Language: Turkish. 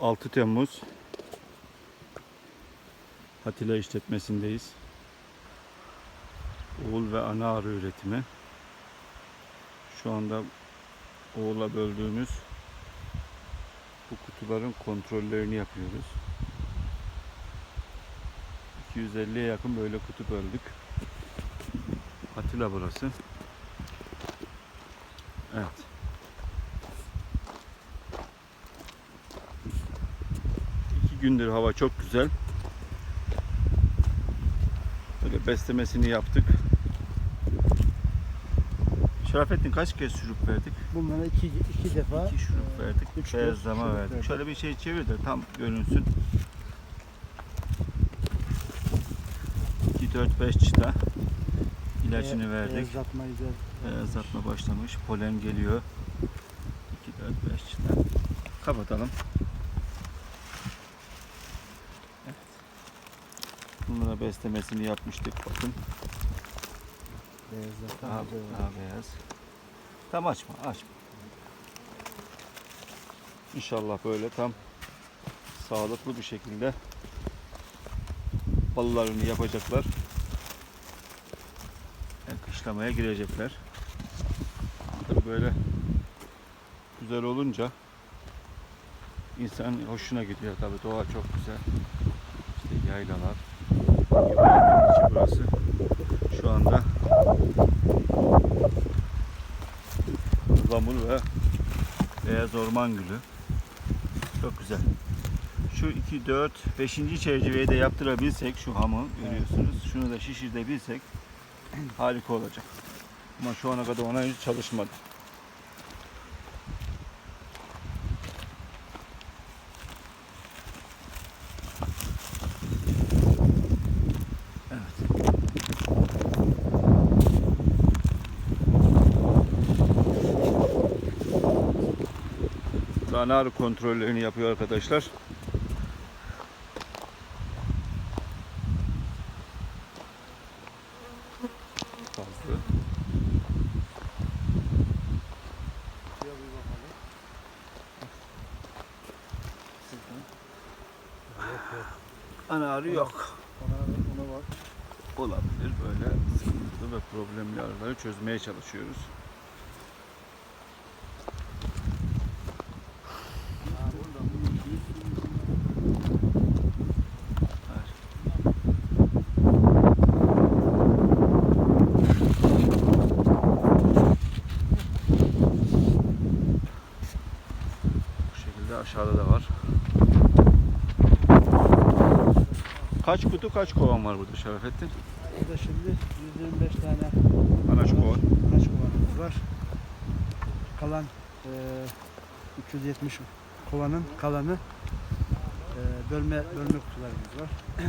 6 Temmuz Hatila işletmesindeyiz. Oğul ve ana arı üretimi. Şu anda oğula böldüğümüz bu kutuların kontrollerini yapıyoruz. 250'ye yakın böyle kutu böldük. Atilla burası. Evet. Gündür hava çok güzel. Böyle beslemesini yaptık. Şerafettin kaç kez şurup verdik? Bunlara iki, iki defa İki şurup verdik. üç Beyazlama verdik. verdik. Şöyle bir şey çevir de tam görünsün. 2 4 5 çıta ilacını e- verdik. Beyazlatmayı da Beyazlatma başlamış. Polen geliyor. 2 4 5 çıta. Kapatalım. Bunlara beslemesini yapmıştık. Bakın. beyazlatma Daha, daha beyaz. Tam açma, açma. İnşallah böyle tam sağlıklı bir şekilde ballarını yapacaklar. Yani kışlamaya girecekler. Tabii böyle güzel olunca insan hoşuna gidiyor tabii doğa çok güzel. Yaylalar. İçi burası. Şu anda Lamur ve Beyaz Orman Gülü. Çok güzel. Şu 2, 4, 5. çerçeveyi de yaptırabilsek şu hamı görüyorsunuz. Şunu da şişirtebilsek harika olacak. Ama şu ana kadar ona hiç çalışmadı. Evet. Danarı kontrollerini yapıyor arkadaşlar. Fazla. Şuraya bir bakalım. Ana arı yok. Olabilir böyle sıkıntılı ve problemli arıları çözmeye çalışıyoruz. Ha, burada bunun Evet. Bu şekilde aşağıda da var. Kaç kutu kaç kovan var burada Şerafettin? Burada şimdi 125 tane Anaç kovan. anaç kovanımız var. Kalan e, 370 kovanın kalanı e, bölme bölme kutularımız var.